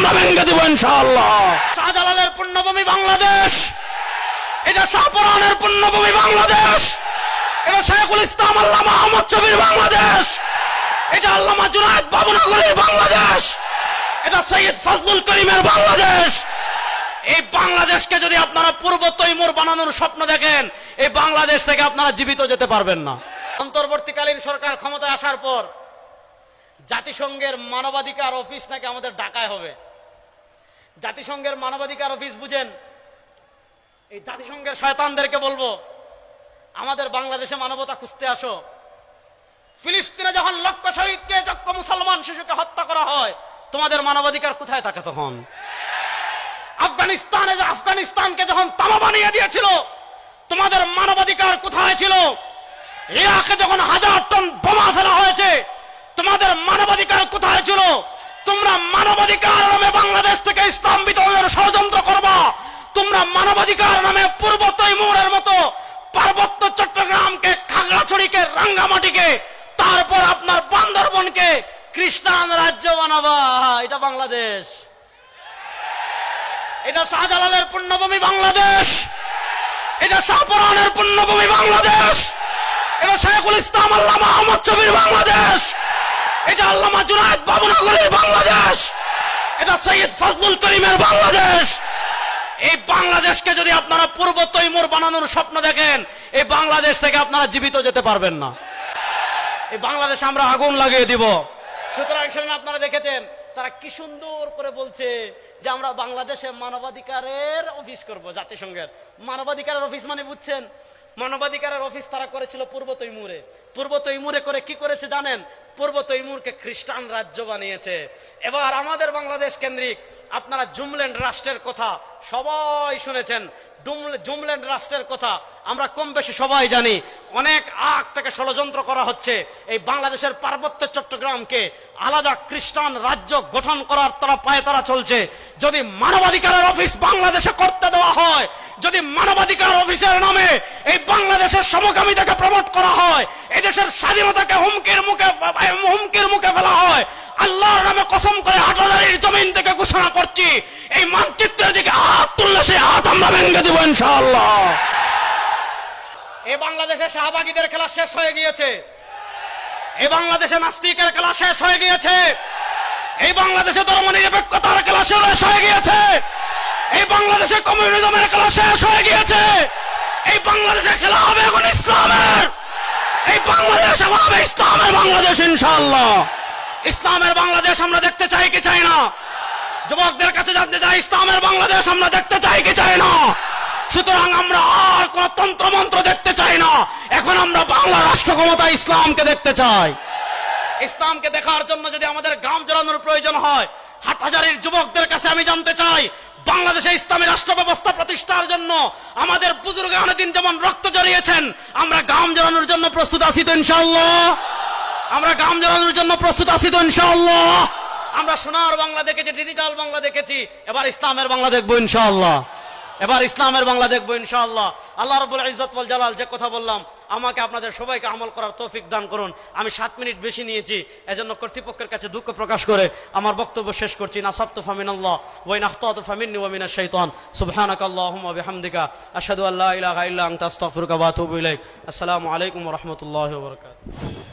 আমরা ভেঙে দেবো ইনশাআল্লাহ। শাহজালালের পুণ্যভূমি বাংলাদেশ। এটা শাহপুরানের পুণ্যভূমি বাংলাদেশ। এটা শেখুল ইসলাম আল্লামা আহমদ শফির বাংলাদেশ। এটা আল্লামা জুনায়দ বাবুনগরীর বাংলাদেশ। এটা সৈয়দ ফজলুল করিমের বাংলাদেশ। এই বাংলাদেশকে যদি আপনারা পূর্ব তৈমুর বানানোর স্বপ্ন দেখেন, এই বাংলাদেশ থেকে আপনারা জীবিত যেতে পারবেন না। অন্তর্বর্তীকালীন সরকার ক্ষমতায় আসার পর জাতিসংঘের মানবাধিকার অফিস নাকি আমাদের ঢাকায় হবে। জাতিসংঘের মানবাধিকার অফিস বুঝেন। এই জাতিসংঘের শয়তানদেরকে বলব, আমাদের বাংলাদেশে মানবতা খুঁজতে আসো। ফিলিস্তিনে যখন লক্ষ শহীদকে চক্ষ মুসলমান শিশুকে হত্যা করা হয়, তোমাদের মানবাধিকার কোথায় থাকে তখন? আফগানিস্তানে আফগানিস্তানকে যখন তামা বানিয়ে দিয়েছিল, তোমাদের মানবাধিকার কোথায় ছিল? ইরাকে যখন হাজার টন বোমা ফেলা হয়েছে, তোমাদের মানবাধিকার কোথায় ছিল? তোমরা মানবাধিকার নামে বাংলাদেশ থেকে ইসলাম বিতরণের ষড়যন্ত্র করবা। তোমরা মানবাধিকার নামে পূর্ব তৈমুরের মতো পার্বত্য চট্টগ্রামকে, খাগড়াছড়িকে, রাঙ্গামাটিকে, তারপর আপনার বান্দরবনকে খ্রিস্টান রাজ্য বানাবা। এটা বাংলাদেশ। এটা শাহজালালের পুণ্যভূমি বাংলাদেশ। এটা শাহপুরানের পুণ্যভূমি বাংলাদেশ। এটা শেখুল ইসলাম আল্লামা আহমদ শফির বাংলাদেশ। এটা আল্লামা জুনায়দ বাবুনগরীর সৈয়দ ফজলুল করিমের বাংলাদেশ। এই বাংলাদেশকে যদি আপনারা পূর্ব তৈমুর বানানোর স্বপ্ন দেখেন, এই বাংলাদেশ থেকে আপনারা জীবিত যেতে পারবেন না। এই বাংলাদেশে আমরা আগুন লাগিয়ে দিব। সুতরাং আপনারা দেখেছেন, তারা কি সুন্দর করে বলছে যে আমরা বাংলাদেশে মানবাধিকারের অফিস করব, জাতিসংঘের। মানবাধিকারের অফিস মানে বুঝছেন মানবাধিকারের অফিস তারা করেছিল পূর্ব তৈমুরে। পূর্ব তৈমুরে করে কি করেছে জানেন? পূর্ব তৈমুরকে খ্রিস্টান রাজ্য বানিয়েছে। এবার আমাদের বাংলাদেশ কেন্দ্রিক আপনারা জুমল্যান্ড রাষ্ট্রের কথা সবাই শুনেছেন। জুমল্যান্ড রাষ্ট্রের কথা আমরা কম বেশি সবাই জানি। অনেক আগ থেকে ষড়যন্ত্র করা হচ্ছে। এই বাংলাদেশের পার্বত্য চট্টগ্রামকে আলাদা খ্রিস্টান রাজ্য গঠন করার তারা পায়ে তারা চলছে। যদি মানবাধিকারের অফিস বাংলাদেশে করতে দেওয়া হয়, যদি মানবাধিকার অফিসের নামে এই বাংলাদেশের সমকামিতাকে প্রমোট করা হয় এই দেশের স্বাধীনতাকে হুমকির মুখে হুমকির মুখে ফেলা হয়। আল্লাহর নামে কসম করে হাটাদারির জমিন থেকে ঘোষণা করছি, এই মানচিত্রের দিকে হাত তুললে সেই হাত আমরা ভেঙে দেবো ইনশাআল্লাহ। এই বাংলাদেশে শাহবাগীদের খেলা শেষ হয়ে গিয়েছে। এই বাংলাদেশে নাস্তিকের খেলা শেষ হয়ে গিয়েছে। এই বাংলাদেশে ধর্ম নিরপেক্ষতার খেলা শেষ হয়ে গিয়েছে। এই বাংলাদেশে কমিউনিজমের খেলা শেষ হয়ে গিয়েছে। বাংলাদেশে খেলা হবে এখন ইসলামের এই বাংলাদেশ এখন হবে ইসলামের বাংলাদেশ ইনশাল্লাহ ইসলামের বাংলাদেশ আমরা দেখতে চাই কি চাই না? যুবকদের কাছে জানতে চাই, ইসলামের বাংলাদেশ আমরা দেখতে চাই কি চাই না? সুতরাং আমরা আর কোন তন্ত্র মন্ত্র দেখতে চাই না। এখন আমরা বাংলা রাষ্ট্র ক্ষমতা ইসলামকে দেখতে চাই। ইসলামকে দেখার জন্য যদি আমাদের গ্রাম জড়ানোর প্রয়োজন হয় হাটহাজারির যুবকদের কাছে আমি জানতে চাই, বাংলাদেশে ইসলামী রাষ্ট্র ব্যবস্থা প্রতিষ্ঠার জন্য আমাদের বুজুর্গ অনেকদিন যেমন রক্ত জড়িয়েছেন, আমরা গাম জড়ানোর জন্য প্রস্তুত আছি তো ইনশাল্লাহ আমরা গাম জড়ানোর জন্য প্রস্তুত আছি তো ইনশাল্লাহ আমরা সোনার বাংলা দেখেছি, ডিজিটাল বাংলা দেখেছি, এবার ইসলামের বাংলা দেখব ইনশাআল্লাহ। এবার ইসলামের বাংলা দেখব ইনশাআল্লাহ। আল্লাহ রবুল ইজত জালাল যে কথা বললাম, আমাকে আপনাদের সবাইকে আমল করার তৌফিক দান করুন। আমি সাত মিনিট বেশি নিয়েছি, এজন্য কর্তৃপক্ষের কাছে দুঃখ প্রকাশ করে আমার বক্তব্য শেষ করছি। না সপ্ত ফামিন আল্লাহ ওই নাখতাত ফামিন ওয়ামিনা শাইতান। সুবহানাক আল্লাহুম্মা বিহামদিকা, আশহাদু আল্লা ইলাহা ইল্লা আনতা, আস্তাগফিরুকা ওয়া আতুবু ইলাইক। আসসালামু আলাইকুম ওয়া রাহমাতুল্লাহি ওয়া বারাকাতুহু।